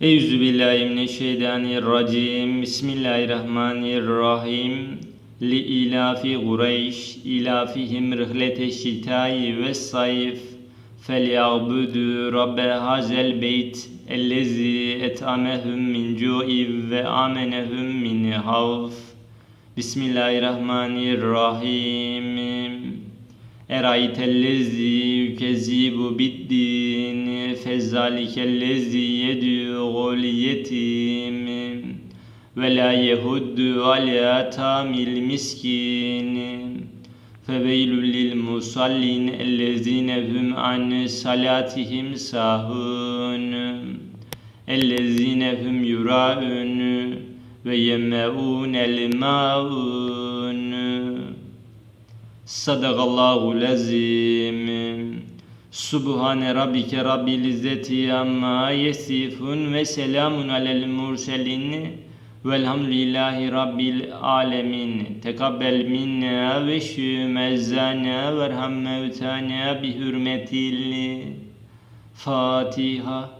Eûzü billahi mineşşeytanirracim. Bismillahirrahmanirrahim. Li ilafi Kureyş, ilafihim rihlete şitayi ve sayf. Felyabudu rabbe hazel beyt ellezi et'amehum min cu'i ve amenehum min havf. Bismillahirrahmanirrahim. Eraytellezi yükezibu biddin yetim ve la yehuddu ala tamil miskin feveylül lil musallin ellezine hum an salatihim sahun ellezine hum yuraun ve yemeûnel maun Sadakallahu lazim. Subhane rabbike rabbil izzeti amma yesifun ve selamun alel murselin velhamdülillahi rabbil alemin. Tekabbel minna ve şümezzana verham mevtana bi hürmetil Fatiha.